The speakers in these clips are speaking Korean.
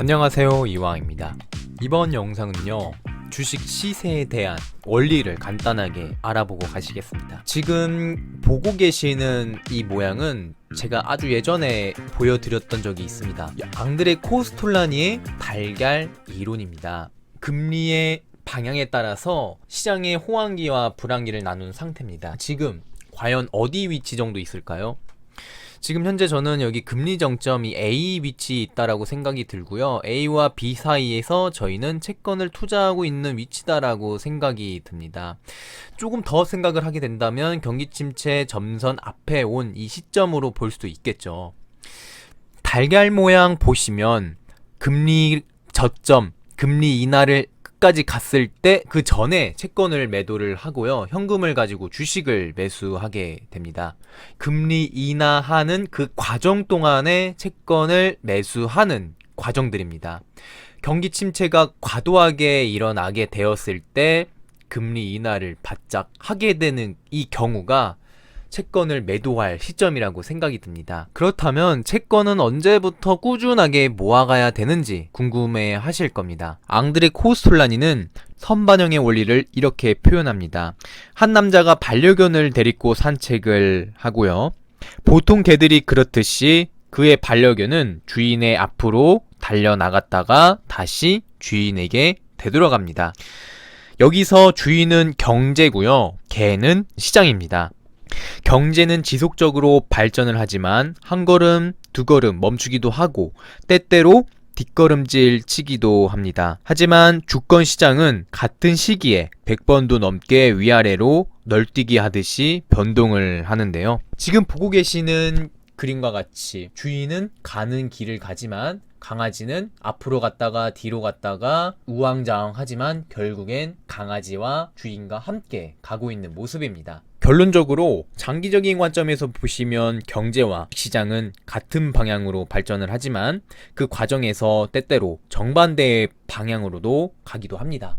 안녕하세요 이왕입니다. 이번 영상은요 주식 시세에 대한 원리를 간단하게 알아보고 가시겠습니다. 지금 보고 계시는 이 모양은 제가 아주 예전에 보여드렸던 적이 있습니다. 앙드레 코스톨라니의 달걀 이론입니다. 금리의 방향에 따라서 시장의 호황기와 불황기를 나눈 상태입니다. 지금 과연 어디 위치 정도 있을까요? 지금 현재 저는 여기 금리 정점이 A 위치에 있다라고 생각이 들고요. A와 B 사이에서 저희는 채권을 투자하고 있는 위치다라고 생각이 듭니다. 조금 더 생각을 하게 된다면 경기 침체 점선 앞에 온 이 시점으로 볼 수도 있겠죠. 달걀 모양 보시면 금리 저점, 금리 인하를 끝까지 갔을 때 그 전에 채권을 매도를 하고요. 현금을 가지고 주식을 매수하게 됩니다. 금리 인하하는 그 과정 동안에 채권을 매수하는 과정들입니다. 경기 침체가 과도하게 일어나게 되었을 때 금리 인하를 바짝 하게 되는 이 경우가 채권을 매도할 시점이라고 생각이 듭니다. 그렇다면 채권은 언제부터 꾸준하게 모아가야 되는지 궁금해 하실 겁니다. 앙드레 코스톨라니는 선반영의 원리를 이렇게 표현합니다. 한 남자가 반려견을 데리고 산책을 하고요. 보통 개들이 그렇듯이 그의 반려견은 주인의 앞으로 달려나갔다가 다시 주인에게 되돌아갑니다. 여기서 주인은 경제고요. 개는 시장입니다. 경제는 지속적으로 발전을 하지만 한 걸음, 두 걸음 멈추기도 하고 때때로 뒷걸음질 치기도 합니다. 하지만 주권 시장은 같은 시기에 100번도 넘게 위아래로 널뛰기 하듯이 변동을 하는데요. 지금 보고 계시는 그림과 같이 주인은 가는 길을 가지만 강아지는 앞으로 갔다가 뒤로 갔다가 우왕좌왕하지만 결국엔 강아지와 주인과 함께 가고 있는 모습입니다. 결론적으로 장기적인 관점에서 보시면 경제와 시장은 같은 방향으로 발전을 하지만 그 과정에서 때때로 정반대의 방향으로도 가기도 합니다.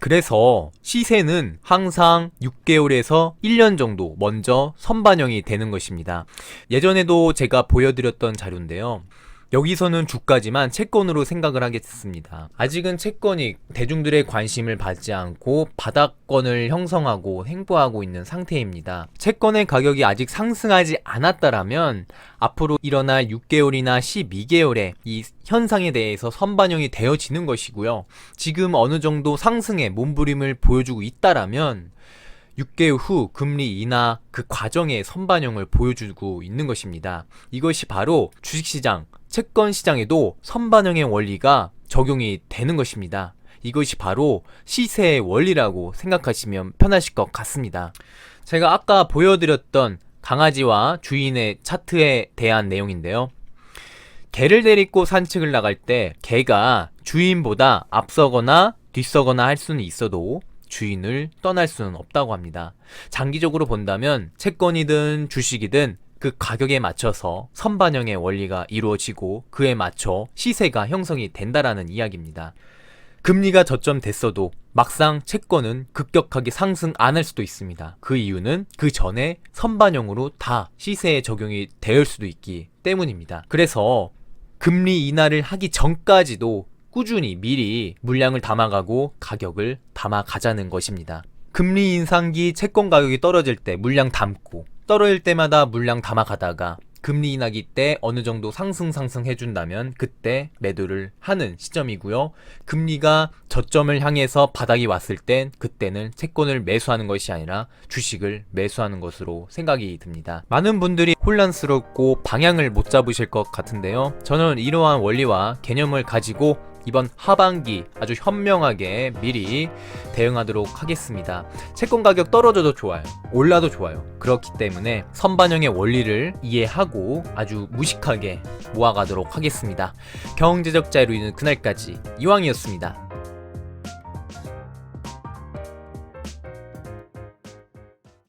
그래서 시세는 항상 6개월에서 1년 정도 먼저 선반영이 되는 것입니다. 예전에도 제가 보여드렸던 자료인데요. 여기서는 주가지만 채권으로 생각을 하겠습니다. 아직은 채권이 대중들의 관심을 받지 않고 바닥권을 형성하고 행보하고 있는 상태입니다. 채권의 가격이 아직 상승하지 않았다라면 앞으로 일어날 6개월이나 12개월의 이 현상에 대해서 선반영이 되어지는 것이고요. 지금 어느 정도 상승의 몸부림을 보여주고 있다라면 6개월 후 금리 인하 그 과정의 선반영을 보여주고 있는 것입니다. 이것이 바로 주식시장, 채권 시장에도 선반영의 원리가 적용이 되는 것입니다. 이것이 바로 시세의 원리라고 생각하시면 편하실 것 같습니다. 제가 아까 보여드렸던 강아지와 주인의 차트에 대한 내용인데요. 개를 데리고 산책을 나갈 때 개가 주인보다 앞서거나 뒤서거나 할 수는 있어도 주인을 떠날 수는 없다고 합니다. 장기적으로 본다면 채권이든 주식이든 그 가격에 맞춰서 선반영의 원리가 이루어지고 그에 맞춰 시세가 형성이 된다라는 이야기입니다. 금리가 저점 됐어도 막상 채권은 급격하게 상승 안 할 수도 있습니다. 그 이유는 그 전에 선반영으로 다 시세에 적용이 될 수도 있기 때문입니다. 그래서 금리 인하를 하기 전까지도 꾸준히 미리 물량을 담아가고 가격을 담아가자는 것입니다. 금리 인상기 채권 가격이 떨어질 때 물량 담고 떨어질 때마다 물량 담아가다가 금리 인하기 때 어느 정도 상승 상승 해준다면 그때 매도를 하는 시점이고요. 금리가 저점을 향해서 바닥이 왔을 땐 그때는 채권을 매수하는 것이 아니라 주식을 매수하는 것으로 생각이 듭니다. 많은 분들이 혼란스럽고 방향을 못 잡으실 것 같은데요. 저는 이러한 원리와 개념을 가지고 이번 하반기 아주 현명하게 미리 대응하도록 하겠습니다. 채권 가격 떨어져도 좋아요. 올라도 좋아요. 그렇기 때문에 선반영의 원리를 이해하고 아주 무식하게 모아가도록 하겠습니다. 경제적 자유로 있는 그날까지 이왕이었습니다.